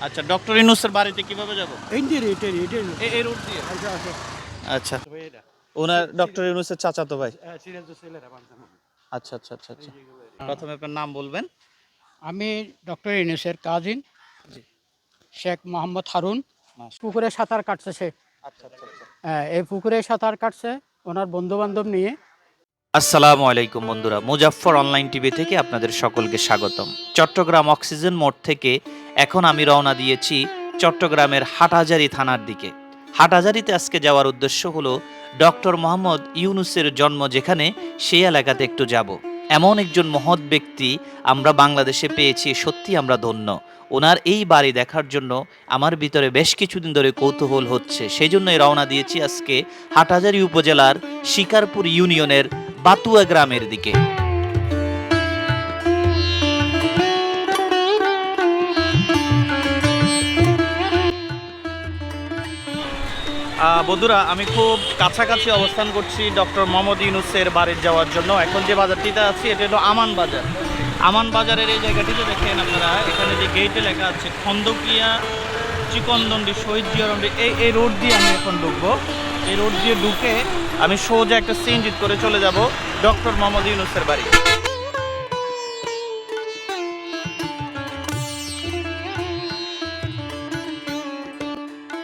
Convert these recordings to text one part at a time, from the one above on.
আচ্ছা ডক্টর ইনুসের বাড়িতে কীভাবে যাব? এই রোড দিয়ে? আচ্ছা। ওনার ডক্টর ইউনুসের চাচাতো ভাই? সিরিয়াল তো ছেলেরা বানতাম আচ্ছা আচ্ছা আচ্ছা আচ্ছা। প্রথমে আপনার নাম বলবেন। আমি ডক্টর ইউনুসের কাজিন শেখ মোহাম্মদ হারুন। পুকুরে সাঁতার কাটছে সে। আচ্ছা আচ্ছা আচ্ছা। হ্যাঁ, এই পুকুরে সাঁতার কাটছে ওনার বন্ধু বান্ধব নিয়ে। আসসালামু আলাইকুম বন্ধুরা, মুজাফফর অনলাইন টিভি থেকে আপনাদের সকলকে স্বাগতম। চট্টগ্রাম অক্সিজেন মোড় থেকে এখন আমি রওনা দিয়েছি চট্টগ্রামের হাটহাজারি থানার দিকে। হাটহাজারিতে আজকে যাওয়ার উদ্দেশ্য হলো ডক্টর মোহাম্মদ ইউনুসের জন্ম যেখানে, সেই এলাকাতে একটু যাব। এমন একজন মহৎ ব্যক্তি আমরা বাংলাদেশে পেয়েছি, সত্যি আমরা ধন্য। ওনার এই বাড়ি দেখার জন্য আমার ভিতরে বেশ কিছুদিন ধরে কৌতূহল হচ্ছে। সেই জন্যই রওনা দিয়েছি আজকে হাটহাজারি উপজেলার শিকারপুর ইউনিয়নের বাতুয়া গ্রামের দিকে। বন্ধুরা, আমি খুব কাছাকাছি অবস্থান করছি ডক্টর মোহাম্মদ ইউনুসের বাড়ির যাওয়ার জন্য। এখন যে বাজারটিতে আছি, এটা হলো আমান বাজার। আমান বাজারের এই জায়গাটিতে দেখেন আপনারা, এখানে যে গেটে লেখা আছে, খন্দকিয়া চিকনদন্ডি শহীদ জিয়ারন্ডি এই এই রোড দিয়ে আমি এখন ঢুকবো। এই রোড দিয়ে ঢুকে আমি সোজা একটা সিনজিত করে চলে যাব ডক্টর মোহাম্মদ ইউনুসের বাড়ি।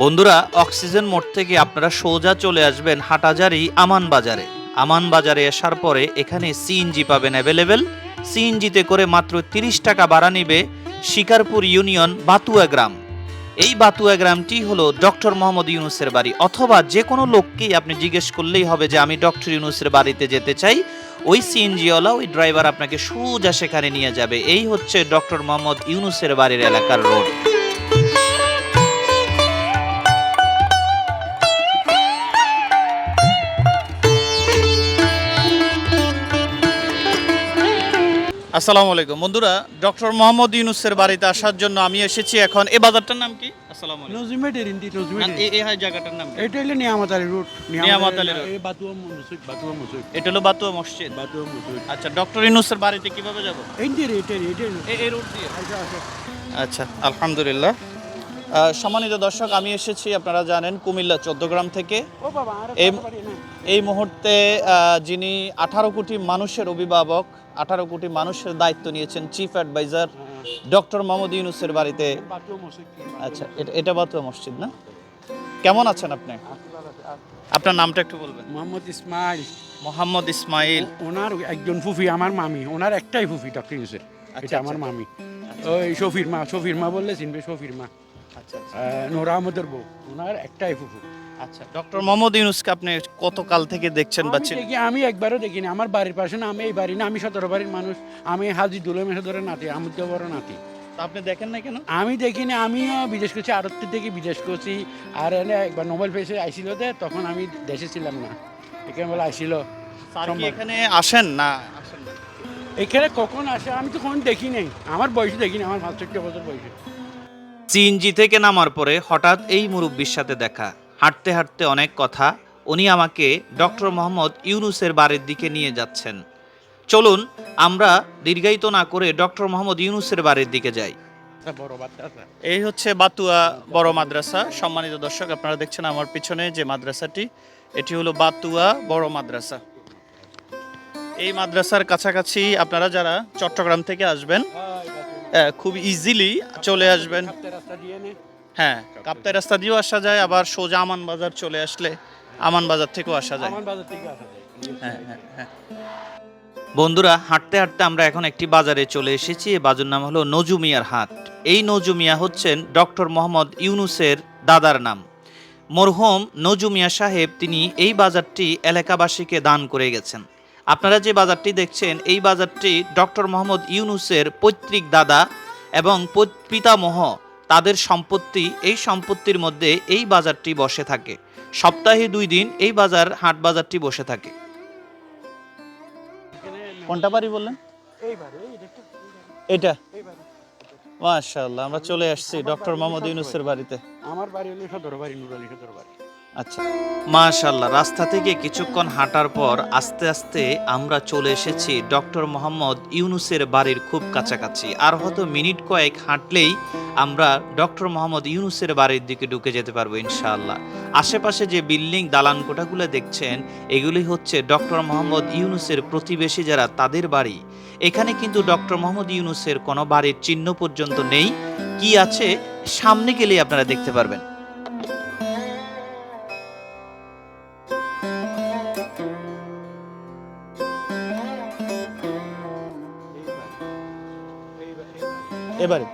বন্ধুরা, অক্সিজেন মোড় থেকে আপনারা সোজা চলে আসবেন হাটাজারি আমান বাজারে। আমান বাজারে আসার পরে এখানে সিএনজি পাবেন অ্যাভেলেবেল সিএনজিতে করে মাত্র তিরিশ টাকা ভাড়া নিবে শিকারপুর ইউনিয়ন বাতুয়া গ্রাম। এই বাতুয়া গ্রামটি হলো ডক্টর মোহাম্মদ ইউনুসের বাড়ি, অথবা যে কোনো লোককেই আপনি জিজ্ঞেস করলেই হবে যে, আমি ডক্টর ইউনুসের বাড়িতে যেতে চাই। ওই সিএনজিওয়ালা, ওই ড্রাইভার আপনাকে সোজা সেখানে নিয়ে যাবে। এই হচ্ছে ডক্টর মোহাম্মদ ইউনুসের বাড়ির এলাকার রোড। আসসালামু আলাইকুম। বন্ধুরা ডক্টর মোহাম্মদ ইউনুসের বাড়িতে আসার জন্য আমি এসেছি এখন। এই বাজারটার নাম কি? আসসালামু আলাইকুম। নজিমেটের ইন্দি না, নজিমেটের এই- এই হাই জায়গাটার নাম কি? এটা হলো নিয়ামত আলী রোড। নিয়ামত আলী রোড। এই বাতুয়া বাতুয়া মুসুক এটা হলো বাতুয়া মসজিদ? বাতুয়া আচ্ছা ডক্টর ইউনুসের বাড়িতে কীভাবে যাব? এই এই রোড দিয়ে? আচ্ছা আচ্ছা। আচ্ছা আলহামদুলিল্লাহ। সম্মানিত দর্শক আমি এসেছি আপনারা জানেন কুমিল্লা চোদ্দগ্রাম থেকে। এই মুহূর্তে যিনি আঠারো কোটি মানুষের অভিভাবক আঠারো কোটি মানুষের দায়িত্ব নিয়েছেন চিফ অ্যাডভাইজার ডক্টর মোহাম্মদ ইউনুসের বাড়িতে। আচ্ছা এটা এটা বাতুয়া মসজিদ না? কেমন আছেন আপনি? আপনার নামটা একটু বলবেন। মোহাম্মদ ইসমাইল। মোহাম্মদ ইসমাইল। ওনার একজন ফুফি আমার মামি। ওনার একটাই ফুফি ডক্টর ইউসের এটা আমার মামি। ওই শফির মা শফির মা বললে চিনবে শফির মা। আচ্ছা আচ্ছা। নোরা আহমদের বউ। ওনার একটাই ফুফু। আচ্ছা ডক্টর মোহাম্মদ ইউনুসকে আপনি কত কাল থেকে দেখছেন বা আমি দেখি আমি একবারও দেখিনি। আমার বাড়ির পাশে না আমি এই বাড়ি না আমি সতেরো বাড়ির মানুষ। আমি হাজি দুলম সদরের নাতি আমুদ্দ বড় নাতি। আপনি দেখেন না কেন? আমি দেখিনি আমিও বিদেশ করছি আরত্তির থেকে বিদেশ করছি। আর এনে একবার নোবেল পেয়েছে আইছিল দে তখন আমি দেশে ছিলাম না। এখানে বলে আইছিল এখানে আসেন না আসেন না? এখানে কখন আসে আমি তো কখন দেখি নাই। আমার বয়স দেখিনি আমার পাঁচষট্টি বছর বয়সে। সিএনজি থেকে নামার পরে হঠাৎ এই মুরব্বির সাথে দেখা। হাঁটতে হাঁটতে অনেক কথা উনি আমাকে ডক্টর মোহাম্মদ ইউনুসের বাড়ির দিকে নিয়ে যাচ্ছেন। চলুন, আমরা দীর্ঘায়িত না করে ডক্টর মোহাম্মদ ইউনুসের বাড়ির দিকে যাই। এই হচ্ছে বাতুয়া বড় মাদ্রাসা। সম্মানিত দর্শক, আপনারা দেখছেন আমার পিছনে যে মাদ্রাসাটি, এটি হলো বাতুয়া বড় মাদ্রাসা। এই মাদ্রাসার কাছাকাছি আপনারা যারা চট্টগ্রাম থেকে আসবেন খুব ইজিলি চলে আসবেন। হ্যাঁ কাপ্তাই রাস্তা দিয়েও আসা যায় আবার সোজা আমান বাজার চলে আসলে আমান বাজার থেকেও আসা যায়। আমার বাজার থেকে আসা যায়। হ্যাঁ হ্যাঁ হ্যাঁ। বন্ধুরা হাঁটতে হাঁটতে আমরা এখন একটি বাজারে চলে এসেছি। এই বাজার নাম হলো নজুমিয়ার হাট। এই নজুমিয়া হচ্ছেন ডক্টর মোহাম্মদ ইউনুসের দাদার নাম। মরহুম নজুমিয়া সাহেব তিনি এই বাজারটি এলাকাবাসীকে দান করে গেছেন। আপনারা যে বাজারটি দেখছেন এই বাজারটি ডক্টর মোহাম্মদ ইউনুসের পৈতৃক দাদা এবং পিতামহ তাদের সম্পত্তি এই সম্পত্তির মধ্যে এই বাজারটি বসে থাকে। সপ্তাহে দুই দিন এই বাজার হাট বাজারটি বসে থাকে। কোনটা বাড়ি বললেন? এটা মাশাআল্লাহ আমরা চলে আসছি ডক্টর মোহাম্মদ ইউনুসের বাড়িতে। আমার বাড়ি হলো সদর বাড়ি নুরালি সদর বাড়ি। আচ্ছা। মাশাল্লাহ রাস্তা থেকে কিছুক্ষণ হাঁটার পর আস্তে আস্তে আমরা চলে এসেছি ডক্টর মোহাম্মদ ইউনুসের বাড়ির খুব কাছাকাছি। আর হয়তো মিনিট কয়েক হাঁটলেই আমরা ডক্টর মোহাম্মদ ইউনুসের বাড়ির দিকে ঢুকে যেতে পারব ইনশাআল্লাহ। আশেপাশে যে বিল্ডিং দালান কোঠাগুলো দেখছেন, এগুলি হচ্ছে ডক্টর মোহাম্মদ ইউনুসের প্রতিবেশী যারা তাদের বাড়ি। এখানে কিন্তু ডক্টর মোহাম্মদ ইউনুসের কোনো বাড়ির চিহ্ন পর্যন্ত নেই। কি আছে? সামনে গেলেই আপনারা দেখতে পারবেন। এবারে।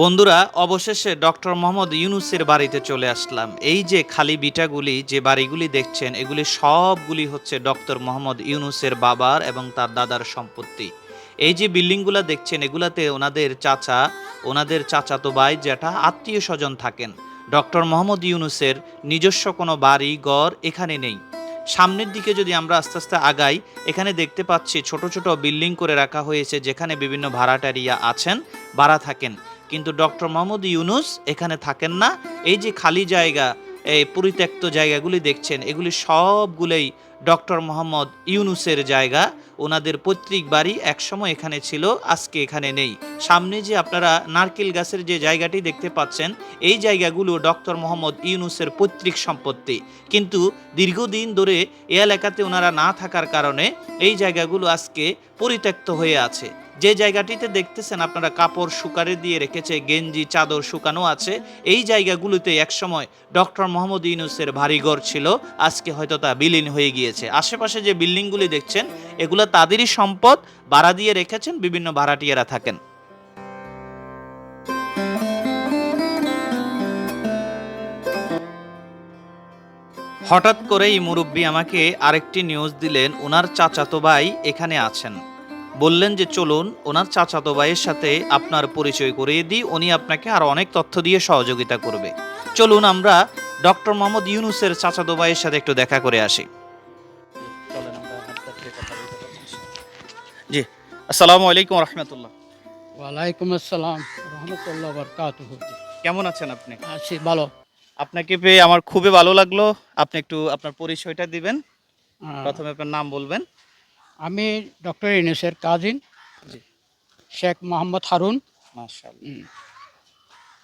বন্ধুরা, অবশেষে ডক্টর মোহাম্মদ ইউনুসের বাড়িতে চলে আসলাম। এই যে খালি বিটাগুলি, যে বাড়িগুলি দেখছেন, এগুলি সবগুলি হচ্ছে ডক্টর মোহাম্মদ ইউনুসের বাবার এবং তার দাদার সম্পত্তি। এই যে বিল্ডিংগুলো দেখছেন, এগুলাতে ওনাদের চাচা, ওনাদের চাচাতো ভাই জ্যাঠা, আত্মীয় স্বজন থাকেন। ডক্টর মোহাম্মদ ইউনুসের নিজস্ব কোনো বাড়ি, ঘর এখানে নেই। সামনের দিকে যদি আমরা আস্তে আস্তে আগাই, এখানে দেখতে পাচ্ছি ছোট ছোট বিল্ডিং করে রাখা হয়েছে যেখানে বিভিন্ন ভাড়াটারিয়া আছেন, ভাড়া থাকেন। কিন্তু ডক্টর মোহাম্মদ ইউনুস এখানে থাকেন না। এই যে খালি জায়গা, এই পরিত্যক্ত জায়গাগুলি দেখছেন, এগুলি সবগুলোই ডক্টর মোহাম্মদ ইউনুসের জায়গা। ওনাদের পৈতৃক বাড়ি একসময় এখানে ছিল, আজকে এখানে নেই। সামনে যে আপনারা নারকেল গাছের যে জায়গাটি দেখতে পাচ্ছেন, এই জায়গাগুলো ডক্টর মোহাম্মদ ইউনুসের পৈতৃক সম্পত্তি। কিন্তু দীর্ঘদিন ধরে এ এলাকাতে ওনারা না থাকার কারণে এই জায়গাগুলো আজকে পরিত্যক্ত হয়ে আছে। যে জায়গাটিতে দেখতেছেন আপনারা, কাপড় শুকারে দিয়ে রেখেছে, গেঞ্জি, চাদর শুকানো আছে, এই জায়গাগুলোতে একসময় ডক্টর মোহাম্মদ ইউনুসের ভারীঘর ছিল, আজকে হয়তো তা বিলীন হয়ে গিয়েছে। আশেপাশে যে বিল্ডিংগুলি দেখছেন, এগুলো তাদেরই সম্পদ, ভাড়া দিয়ে রেখেছেন বিভিন্ন ভাড়াটিয়ারা থাকেন। হঠাৎ করেই মুরব্বী আমাকে আরেকটি নিউজ দিলেন ওনার চাচাতো ভাই এখানে আছেন। বললেন যে চলুন ওনার চাচাতো ভাইয়ের সাথে আপনার পরিচয় করিয়ে দিই। উনি আপনাকে আর অনেক তথ্য দিয়ে সহযোগিতা করবে। চলুন আমরা ডক্টর মোহাম্মদ ইউনুসের চাচাতো ভাইয়ের সাথে একটু দেখা করে আসি। জি আসসালামু আলাইকুম রহমতুল্লাহ। ওয়ালাইকুম আসসালাম রহমতুল্লাহ বরকাত কেমন আছেন আপনি? আছি ভালো। আপনাকে পেয়ে আমার খুবই ভালো লাগল। আপনি একটু আপনার পরিচয়টা দিবেন। প্রথমে আপনার নাম বলবেন। আমি ডক্টর ইউনুসের কাজিন জি। শেখ মোহাম্মদ হারুন।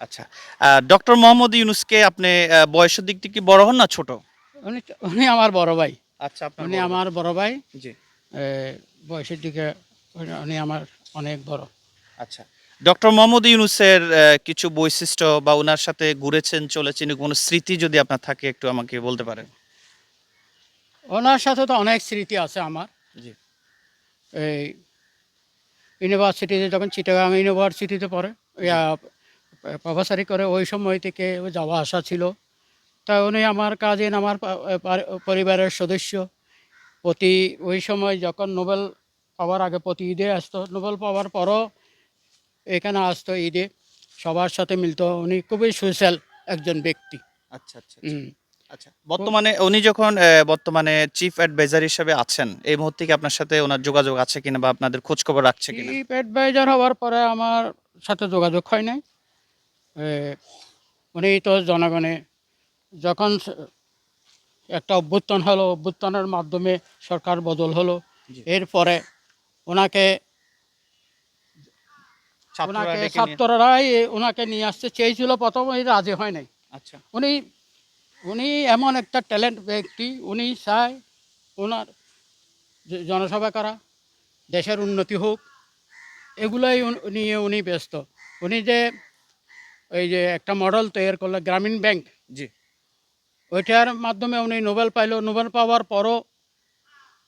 আচ্ছা ডক্টর মোহাম্মদ ইউনুসকে আপনি বয়সের দিক থেকে বড় হন না ছোট? উনি উনি আমার বড় ভাই। আচ্ছা উনি আমার বড় ভাই। জি। বয়সের দিকে উনি- আমার অনেক বড়। আচ্ছা ডক্টর মোহাম্মদ ইউনুসের কিছু বৈশিষ্ট্য বা ওনার সাথে ঘুরেছেন চলেছেন কোনো স্মৃতি যদি আপনার থাকে একটু আমাকে বলতে পারেন? ওনার সাথে তো অনেক স্মৃতি আছে আমার। এই ইউনিভার্সিটিতে যখন চিটাগাং ইউনিভার্সিটিতে পড়ে ইয়া, প্রফেসরি করে ওই সময় থেকে যাওয়া আসা ছিল। তা উনি আমার কাজিন আমার পরিবারের সদস্য। প্রতি ওই সময় যখন নোবেল পাওয়ার আগে প্রতি ঈদে আসতো। নোবেল পাওয়ার পরও এখানে আসতো ঈদে। সবার সাথে মিলতো। উনি খুবই সোশ্যাল একজন ব্যক্তি। আচ্ছা আচ্ছা। হুম। আচ্ছা বর্তমানে উনি যখন বর্তমানে চিফ অ্যাডভাইজার হিসেবে আছেন এই মুহূর্তে কি আপনার সাথে ওনার যোগাযোগ আছে কিনা বা আপনাদের খোঁজ খবর রাখছে কিনা? চিফ অ্যাডভাইজার হওয়ার পরে আমার সাথে যোগাযোগ হয় নাই। উনি তো জনগণে যখন একটা অভ্যুত্থান হলো অভ্যুত্থানের মাধ্যমে সরকার বদল হলো। এরপরে ওনাকে ওনাকে ছাত্ররাই ওনাকে নিয়ে আসতে চেয়েছিল প্রথম উনি রাজি হয় নাই। আচ্ছা। উনি উনি এমন একটা ট্যালেন্ট ব্যক্তি উনি চায় ওনার জনসভা করা দেশের উন্নতি হোক এগুলোই নিয়ে উনি ব্যস্ত। উনি যে ওই যে একটা মডেল তৈরি করল গ্রামীণ ব্যাংক। জি। ওইটার মাধ্যমে উনি নোবেল পাইলো নোবেল পাওয়ার পরও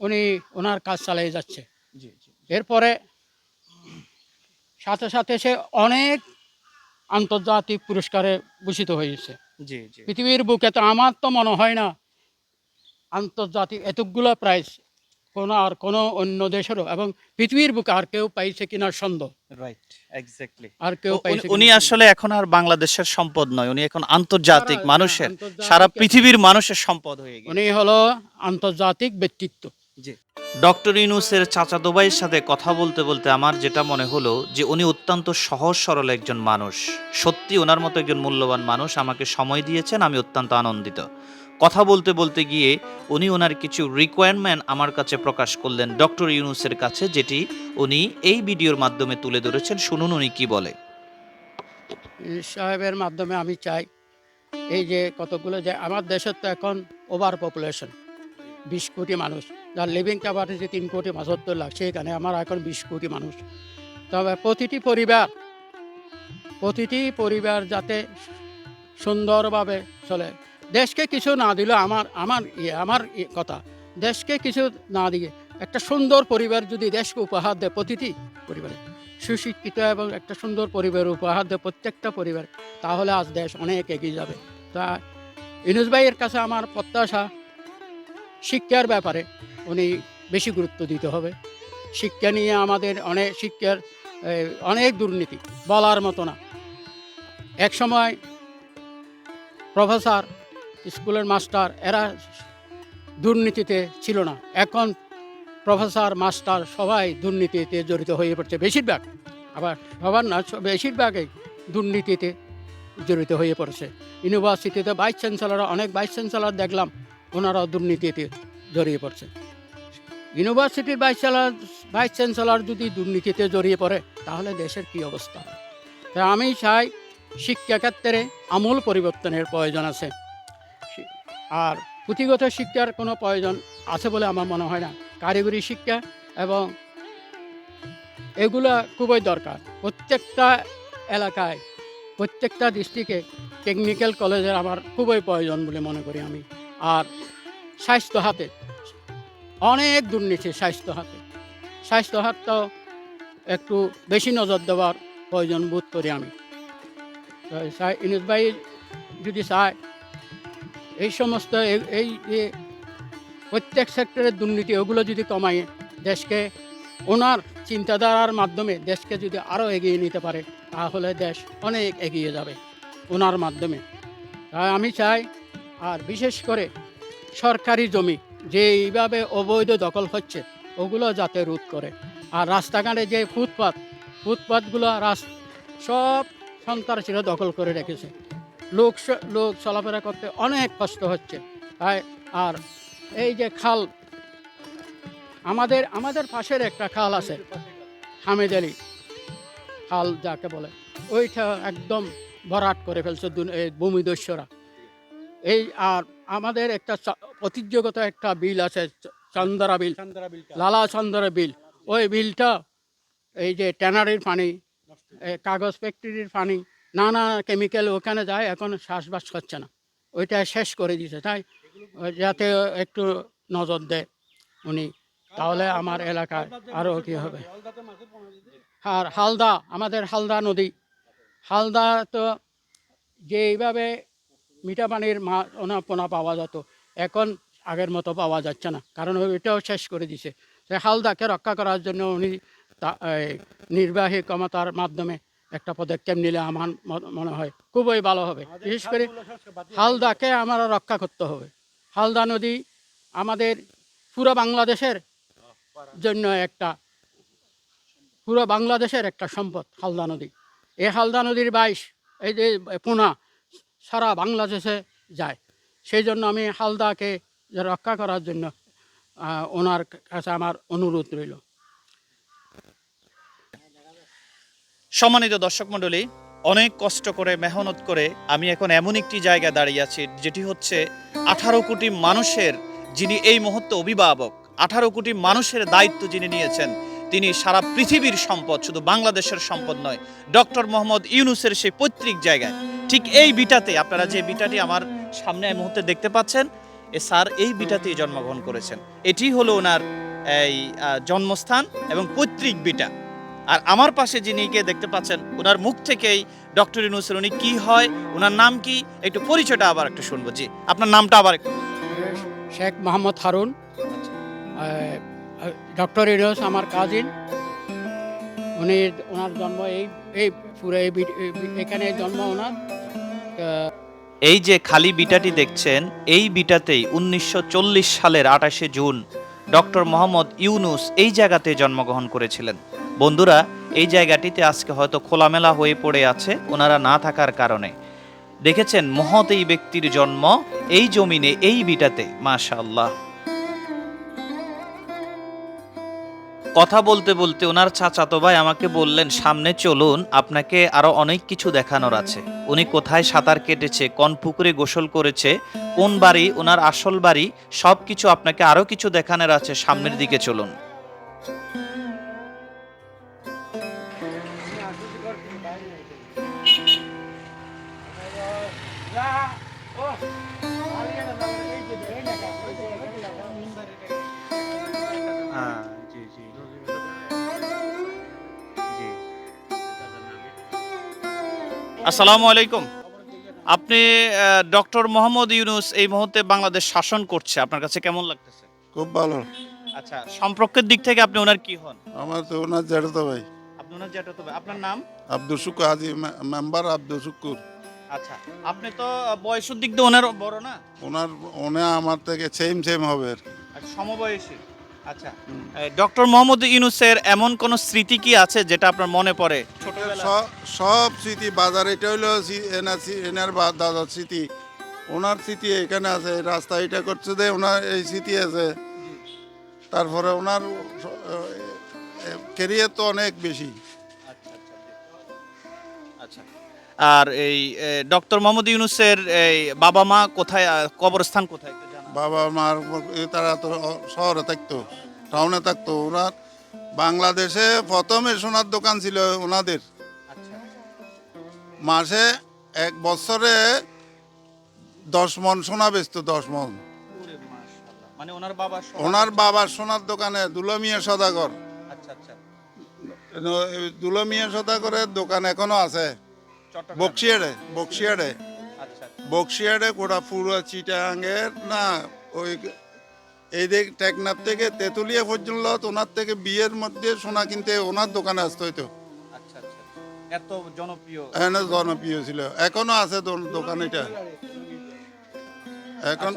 উনি ওনার কাজ চালিয়ে যাচ্ছে। জি জি। এরপরে সাথে সাথে সে অনেক আন্তর্জাতিক পুরস্কারে ভূষিত হয়েছে। পৃথিবীর বুকে তো আমার তো মনে হয় না। আন্তর্জাতিক এতগুলো প্রাইজ কোনো আর কোনো অন্য দেশেরও এবং পৃথিবীর বুকে আর কেউ পাইছে কিনা সন্দেহ। রাইট এক্স্যাক্টলি আর কেউ পাইছে উনি আসলে এখন আর বাংলাদেশের সম্পদ নয় উনি এখন আন্তর্জাতিক মানুষের সারা পৃথিবীর মানুষের সম্পদ হয়ে গেছে উনি হলো আন্তর্জাতিক ব্যক্তিত্ব। জি। ডক্টর ইউনুসের চাচাতো ভাইয়ের সাথে কথা বলতে বলতে আমার যেটা মনে হলো যে উনি অত্যন্ত সহজ সরল একজন মানুষ। সত্যি ওনার মতো একজন মূল্যবান মানুষ আমাকে সময় দিয়েছেন আমি অত্যন্ত আনন্দিত। কথা বলতে বলতে গিয়ে উনি ওনার কিছু রিকোয়ারমেন্ট আমার কাছে প্রকাশ করলেন ডক্টর ইউনুসের কাছে যেটি উনি এই ভিডিওর মাধ্যমে তুলে ধরেছেন। শুনুন উনি কি বলে। সাহেবের মাধ্যমে আমি চাই এই যে কতগুলো যে আমার দেশের তো এখন ওভার পপুলেশন বিশ কোটি মানুষ। যার লিভিং ক্যাপাসিটি তিন কোটি পঁচাত্তর লাখ সেখানে আমার এখন বিশ কোটি মানুষ। তবে প্রতিটি পরিবার প্রতিটি পরিবার যাতে সুন্দরভাবে চলে। দেশকে কিছু না দিলে আমার আমার ইয়ে আমার ইয়ে কথা। দেশকে কিছু না দিয়ে একটা সুন্দর পরিবার যদি দেশকে উপহার দেয় প্রতিটি পরিবারে, সুশিক্ষিত এবং একটা সুন্দর পরিবার উপহার দেয় প্রত্যেকটা পরিবার, তাহলে আজ দেশ অনেক এগিয়ে যাবে। তা ইনুজ ভাইয়ের কাছে আমার প্রত্যাশা শিক্ষার ব্যাপারে উনি বেশি গুরুত্ব দিতে হবে। শিক্ষা নিয়ে আমাদের অনেক শিক্ষার অনেক দুর্নীতি, বলার মতো না। এক সময় প্রফেসর, স্কুলের মাস্টার এরা দুর্নীতিতে ছিল না। এখন প্রফেসর, মাস্টার সবাই দুর্নীতিতে জড়িত হয়ে পড়ছে বেশিরভাগ। আবার সবার না, বেশিরভাগই দুর্নীতিতে জড়িত হয়ে পড়ছে। ইউনিভার্সিটিতে ভাইস চ্যান্সেলর অনেক ভাইস চ্যান্সেলর দেখলাম। ওনারাও দুর্নীতিতে জড়িয়ে পড়ছে। ইউনিভার্সিটির ভাইস চ্যান্সেলর ভাইস চ্যান্সেলর যদি দুর্নীতিতে জড়িয়ে পড়ে, তাহলে দেশের কি অবস্থা? তাই আমি চাই শিক্ষাক্ষেত্রে আমূল পরিবর্তনের প্রয়োজন আছে। আর পুঁথিগত শিক্ষার কোনো প্রয়োজন আছে বলে আমার মনে হয় না। কারিগরি শিক্ষা এবং এগুলা খুবই দরকার। প্রত্যেকটা এলাকায়, প্রত্যেকটা ডিস্ট্রিক্টে টেকনিক্যাল কলেজের আমার খুবই প্রয়োজন বলে মনে করি আমি। আর স্বাস্থ্য হাতে। অনেক দুর্নীতি স্বাস্থ্য হাতে। স্বাস্থ্য হাতটাও একটু বেশি নজর দেওয়ার প্রয়োজন বোধ করি আমি। তো ইনুস ভাই যদি চায়, এই সমস্ত এই- এই যে প্রত্যেক সেক্টরের দুর্নীতি, ওগুলো যদি কমায়, দেশকে ওনার চিন্তাধারার মাধ্যমে, দেশকে যদি আরও এগিয়ে নিতে পারে, তাহলে দেশ অনেক এগিয়ে যাবে ওনার মাধ্যমে। তাই আমি চাই আর বিশেষ করে সরকারি জমি যে এইভাবে অবৈধ দখল হচ্ছে, ওগুলো যাতে রোধ করে। আর রাস্তাঘাটে যে ফুটপাত, ফুটপাতগুলো রাস, সব সন্ত্রাসীরা দখল করে রেখেছে। লোক লোক চলাফেরা করতে অনেক কষ্ট হচ্ছে। তাই আর এই যে খাল, আমাদের আমাদের পাশের একটা খাল আছে, হামিদ আলী খাল যাকে বলে, ওইটা একদম ভরাট করে ফেলছে এই ভূমিদস্যরা। এই আর আমাদের একটা ঐতিহ্যগত একটা বিল আছে চন্দরা বিল। লালা চন্দরা বিল। ওই বিলটা এই যে ট্যানারির পানি কাগজ ফ্যাক্টরির পানি নানা কেমিক্যাল ওখানে যায় এখন শ্বাসবাস করছে না। ওইটা শেষ করে দিয়েছে তাই যাতে একটু নজর দেয় উনি। তাহলে আমার এলাকায় আরও কি হবে। আর হালদা আমাদের হালদা নদী। হালদা তো যে এইভাবে মিঠা পানির মা ওনা পোনা পাওয়া যেত। এখন আগের মতো পাওয়া যাচ্ছে না। কারণ এটাও শেষ করে দিছে। সে হালদাকে রক্ষা করার জন্য উনি তা- নির্বাহী ক্ষমতার মাধ্যমে একটা পদক্ষেপ নিলে আমার মনে হয় খুবই ভালো হবে। বিশেষ করে হালদাকে আমার রক্ষা করতে হবে। হালদা নদী আমাদের পুরো বাংলাদেশের জন্য একটা পুরো বাংলাদেশের একটা সম্পদ হালদা নদী। এই হালদা নদীর বাইশ এই যে পোনা সারা বাংলাদেশে যায়। সেই জন্য আমি হালদাকে রক্ষা করার জন্য ওনার কাছে আমার অনুরোধ রইল। সম্মানিত দর্শক মণ্ডলী, অনেক কষ্ট করে, মেহনত করে আমি এখন এমন একটি জায়গায় দাঁড়িয়ে আছি, যেটি হচ্ছে আঠারো কোটি মানুষের যিনি এই মুহূর্তে অভিভাবক, আঠারো কোটি মানুষের দায়িত্ব যিনি নিয়েছেন, তিনি সারা পৃথিবীর সম্পদ, শুধু বাংলাদেশের সম্পদ নয়, ডক্টর মোহাম্মদ ইউনুসের সেই পৈতৃক জায়গায়। ঠিক এই বিটাতে, আপনারা যে বিটাটি আমার সামনে এই মুহূর্তে দেখতে পাচ্ছেন, এ স্যার এই বিটাতেই জন্মগ্রহণ করেছেন। এটি হলো ওনার এই জন্মস্থান এবং পৈতৃক বিটা। আর আমার পাশে যিনি কে দেখতে পাচ্ছেন, ওনার মুখ থেকেই ডক্টর ইউনুসের উনি কি হয়, ওনার নাম কি, একটু পরিচয়টা আবার একটু শুনব। জি, আপনার নামটা আবার একটু শেখ মোহাম্মদ হারুন ডক্টর ইনোস আমার কাজিন উনি, ওনার জন্ম এই এই পুরো এই এখানে জন্ম ওনার। এই যে খালি বিটাটি দেখছেন, এই বিটাতেই উনিশশো চল্লিশ সালের আঠাশে জুন ডক্টর মোহাম্মদ ইউনুস এই জায়গাতে জন্মগ্রহণ করেছিলেন। বন্ধুরা, এই জায়গাটিতে আজকে হয়তো খোলামেলা হয়ে পড়ে আছে, ওনারা না থাকার কারণে। দেখেছেন মহৎ এই ব্যক্তির জন্ম, এই জমিনে এই বিটাতে, মাশাআল্লাহ। কথা বলতে বলতে ওনার চাচাতো ভাই আমাকে বললেন, সামনে চলুন, আপনাকে আরও অনেক কিছু দেখানোর আছে। উনি কোথায় সাঁতার কেটেছে, কোন পুকুরে গোসল করেছে, কোন বাড়ি ওনার আসল বাড়ি সব কিছু আপনাকে আরও কিছু দেখানোর আছে। সামনের দিকে চলুন। আসসালামু আলাইকুম। আপনি ডক্টর মোহাম্মদ ইউনুস এই মুহূর্তে বাংলাদেশ শাসন করছে আপনার কাছে কেমন লাগতেছে? খুব ভালো। আচ্ছা সম্পর্কের দিক থেকে আপনি ওনার কি হন? আমার তো ওনার জ্যাঠাতো ভাই। আপনি ওনার জ্যাঠাতো ভাই আপনার নাম? আব্দুল শুকুর আজি মেম্বার আব্দুল শুকুর। আচ্ছা আপনি তো বয়সের দিক দিয়ে ওনার বড় না? ওনার ওনে আমার থেকে সেম সেম হবে সমবয়সী? আচ্ছা ডক্টর মোহাম্মদ ইউনুসের এমন কোন স্মৃতি কি আছে যেটা আপনার মনে পড়ে? সব স্মৃতি বাজার এটা হইল এনার দাদার স্মৃতি। ওনার স্মৃতি এখানে আছে রাস্তা এটা করছে যে ওনার এই স্মৃতি আছে। তারপরে ওনার কেরিয়ার তো অনেক বেশি। আচ্ছা আচ্ছা। আর এই ডক্টর মোহাম্মদ ইউনুসের এই বাবা মা কোথায় কবরস্থান কোথায়। বাবা মার তারা তো শহরে থাকতো টাউনে থাকতো। ওনার বাংলাদেশে প্রথমে সোনার দোকান ছিল ওনাদের। আচ্ছা। মাসে এক বছরে দশ মন সোনা বেচতো দশ মন। মানে ওনার বাবা সব- ওনার বাবার সোনার দোকানে দুলমিয়া সদাগর। আচ্ছা আচ্ছা। দুলমিয়া সদাগরের দোকান এখনও আছে। চট্টগ্রামে। বক্সিয়াড়ে। আচ্ছা আচ্ছা। বক্সিয়াড়ে গোটা পুরো চিটাঙ্গের না ওই এই দিক টেকনাফ থেকে তেঁতুলিয়া পর্যন্ত ওনার থেকে বিয়ের মধ্যে সোনা কিনতে ওনার দোকানে আসতে হইতো। আচ্ছা আচ্ছা এত জনপ্রিয়। এখানে জনপ্রিয় ছিল। এখনও আছে দোকান এটা এখন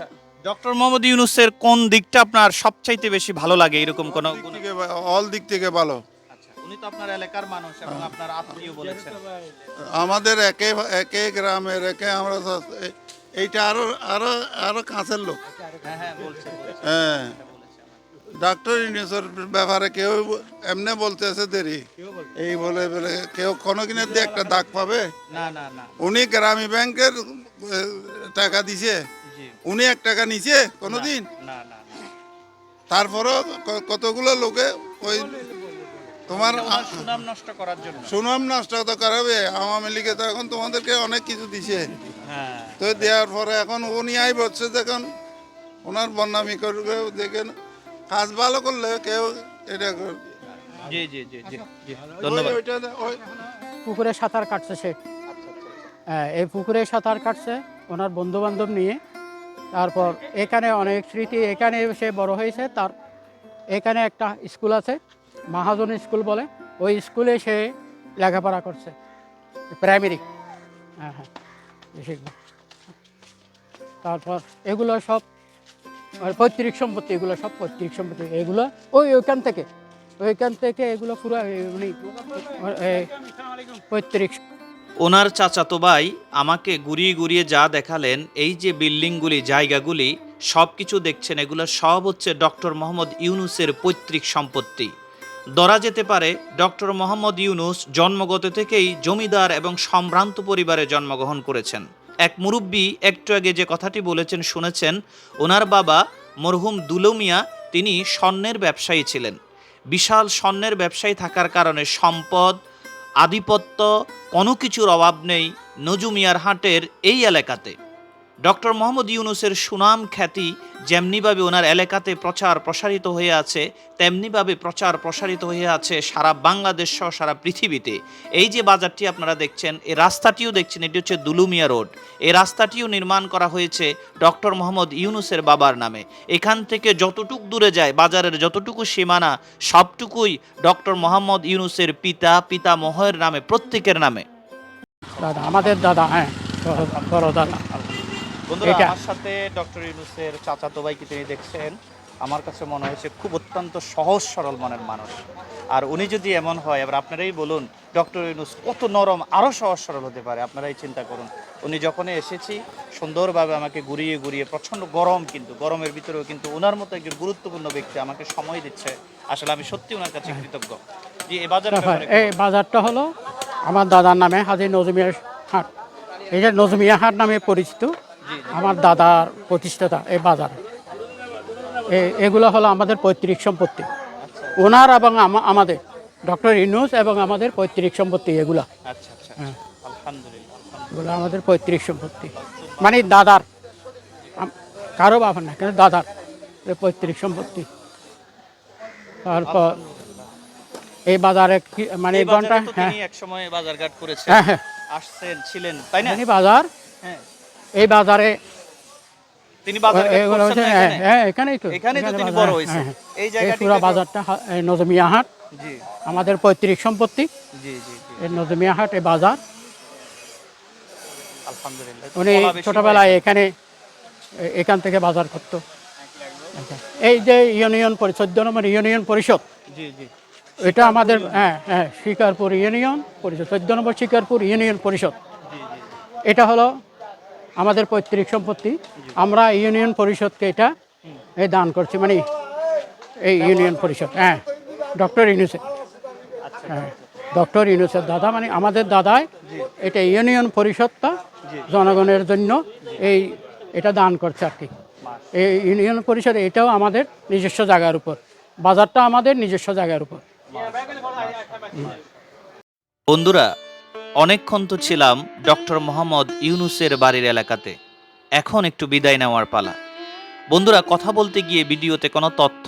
ডক্টর মোহাম্মদ ইউনুসের কোন দিকটা আপনার সবচাইতে বেশি ভালো লাগে? এরকম কোন দিক থেকে অল দিক থেকে ভালো। আচ্ছা উনি তো আপনার এলাকার মানুষ এবং আপনার আত্মীয় বলেছেন। আমাদের একে একে গ্রামের একে আমরা এইটা আরও আরও আরও কাছের লোক। হ্যাঁ হ্যাঁ বলছে হ্যাঁ। ডাক্তার ইউনিসের ব্যাপারে কেউ এমনি বলতেছে দেরি। এই বলে বলে কেউ কোনো কিনে দিয়ে একটা দাগ পাবে? না না না। উনি গ্রামী ব্যাংকের টাকা দিছে। উনি এক টাকা নিছে কোনোদিন না না না তারপরও কতগুলো লোকে ওই তোমার সুনাম নষ্ট করার জন্য। সুনাম নষ্ট তো করাবে। আওয়ামী লীগে তো এখন তোমাদেরকে অনেক কিছু দিছে। হ্যাঁ। তো দেওয়ার পরে এখন উনি আই বলছে দেখুন ওনার বন্যামি করবে দেখেন কাজ ভালো করলে কেউ এটা কর- জি জি জি জি জি ওই- ধন্যবাদ। পুকুরে সাঁতার কাটছে সে। হ্যাঁ, এই পুকুরে সাঁতার কাটছে ওনার বন্ধু বান্ধব নিয়ে। তারপর এখানে অনেক স্মৃতি এখানে সে বড় হয়েছে তার এখানে একটা স্কুল আছে। মহাজন স্কুল বলে, ওই স্কুলে সে লেখাপড়া করছে প্রাইমারি হ্যাঁ হ্যাঁ তারপর এগুলো সব পৈতৃক সম্পত্তি, এগুলো সব পৈতৃক সম্পত্তি, এগুলো ওই ওইখান থেকে ওইখান থেকে এগুলো পুরো উনি পৈতৃক। ওনার চাচাতো ভাই আমাকে ঘুরিয়ে ঘুরিয়ে যা দেখালেন, এই যে বিল্ডিংগুলি, জায়গাগুলি সব কিছু দেখছেন, এগুলো সব হচ্ছে ডক্টর মোহাম্মদ ইউনুসের পৈতৃক সম্পত্তি। ধরা যেতে পারে, ডক্টর মোহাম্মদ ইউনুস জন্মগত থেকেই জমিদার এবং সম্ভ্রান্ত পরিবারে জন্মগ্রহণ করেছেন। এক মুরব্বী একটু আগে যে কথাটি বলেছেন, শুনেছেন, ওনার বাবা মরহুম দুলমিয়া, তিনি স্বর্ণের ব্যবসায়ী ছিলেন। বিশাল স্বর্ণের ব্যবসায়ী থাকার কারণে সম্পদ, আধিপত্য, কোনো কিছুর অভাব নেই নজুমিয়ার হাটের এই এলাকাতে। ডক্টর মোহাম্মদ ইউনুসের সুনাম খ্যাতি যেমনিভাবে ওনার এলাকাতে প্রচার প্রসারিত হয়ে আছে, তেমনিভাবে প্রচার প্রসারিত হয়ে আছে সারা বাংলাদেশ সহ সারা পৃথিবীতে। এই যে বাজারটি আপনারা দেখছেন, এই রাস্তাটিও দেখছেন, এটি হচ্ছে দুলুমিয়া রোড। এই রাস্তাটিও নির্মাণ করা হয়েছে ডক্টর মোহাম্মদ ইউনুসের বাবার নামে। এখান থেকে যতটুক দূরে যায়, বাজারের যতটুকু সীমানা, সবটুকুই ডক্টর মোহাম্মদ ইউনুসের পিতা পিতামহের নামে, প্রত্যেকের নামে। আমাদের দাদা হ্যাঁ বড় দাদা। বন্ধুরা আমার সাথে ডক্টর ইউনুসের চাচাতো ভাইকে তিনি দেখছেন? আমার কাছে মনে হয়েছে খুব অত্যন্ত সহজ সরল মনের মানুষ। আর উনি যদি এমন হয় এবার আপনারাই বলুন ডক্টর ইউনুস কত নরম আরও সহজ সরল হতে পারে আপনারাই চিন্তা করুন। উনি যখনই এসেছি সুন্দরভাবে আমাকে ঘুরিয়ে ঘুরিয়ে প্রচণ্ড গরম কিন্তু গরমের ভিতরেও কিন্তু ওনার মতো একজন গুরুত্বপূর্ণ ব্যক্তি আমাকে সময় দিচ্ছে। আসলে আমি সত্যি ওনার কাছে কৃতজ্ঞ। যে এই ব্যাপারে এই বাজারটা হলো আমার দাদার নামে হাজি নজমিয়া হাট। এই যে নজমিয়া হাট নামে পরিচিত। আমার দাদার প্রতিষ্ঠাতা এই বাজার। এগুলো হলো আমাদের পৈতৃক সম্পত্তি। ওনার এবং আমাদের ডক্টর ইনুস এবং আমাদের পৈতৃক সম্পত্তি এগুলা। আচ্ছা আচ্ছা আলহামদুলিল্লাহ। এগুলো আমাদের পৈতৃক সম্পত্তি। মানে দাদার। কারও বাবার না কিন্তু দাদার পৈতৃক সম্পত্তি। তারপর এই বাজারে মানে এই ঘণ্টা বাজারে হ্যাঁ। তিনি একসময় বাজারঘাট করেছেন। হ্যাঁ হ্যাঁ। আসছেন ছিলেন তাই না? বাজার হ্যাঁ। এই বাজারে তিনি বাজার হ্যাঁ এখানেই তো। এখানেই তো এখানে তিনি বাজার, বড় হয়েছেন। এই এই জায়গাটি পুরো বাজারটা এই নজমিয়া হাট। জি। আমাদের পৈতৃক সম্পত্তি। জি জি জি। এই নজমিয়া হাট এই বাজার। আলহামদুলিল্লাহ উনি ছোটবেলায় এখানে এখান থেকে বাজার করতো। এই যে ইউনিয়ন পরিষদ চোদ্দ নম্বর ইউনিয়ন পরিষদ জি জি। এটা আমাদের হ্যাঁ হ্যাঁ শিকারপুর ইউনিয়ন পরিষদ চোদ্দ নম্বর শিকারপুর ইউনিয়ন পরিষদ। এটা হলো আমাদের পৈতৃক সম্পত্তি আমরা ইউনিয়ন পরিষদকে এটা এই দান করছি মানে এই ইউনিয়ন পরিষদ হ্যাঁ ডক্টর ইউনুসের হ্যাঁ ডক্টর ইউনুসের দাদা মানে আমাদের দাদায় এটা ইউনিয়ন পরিষদটা জনগণের জন্য এই এটা দান করছে আর কি। এই ইউনিয়ন পরিষদ এটাও আমাদের নিজস্ব জায়গার উপর। বাজারটা আমাদের নিজস্ব জায়গার উপর। বন্ধুরা অনেকক্ষণ তো ছিলাম ডক্টর মোহাম্মদ ইউনুসের বাড়ির এলাকাতে। এখন একটু বিদায় নেওয়ার পালা। বন্ধুরা, কথা বলতে গিয়ে ভিডিওতে কোনো তথ্য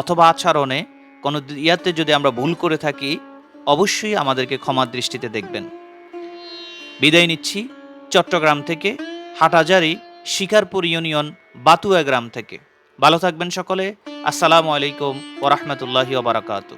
অথবা আচরণে কোনো ইয়াতে যদি আমরা ভুল করে থাকি, অবশ্যই আমাদেরকে ক্ষমা দৃষ্টিতে দেখবেন। বিদায় নিচ্ছি চট্টগ্রাম থেকে হাটাজারি শিকারপুর ইউনিয়ন বাতুয়া গ্রাম থেকে। ভালো থাকবেন সকলে। আসসালামু আলাইকুম ওরহমতুল্লাহি ওবরাকাতু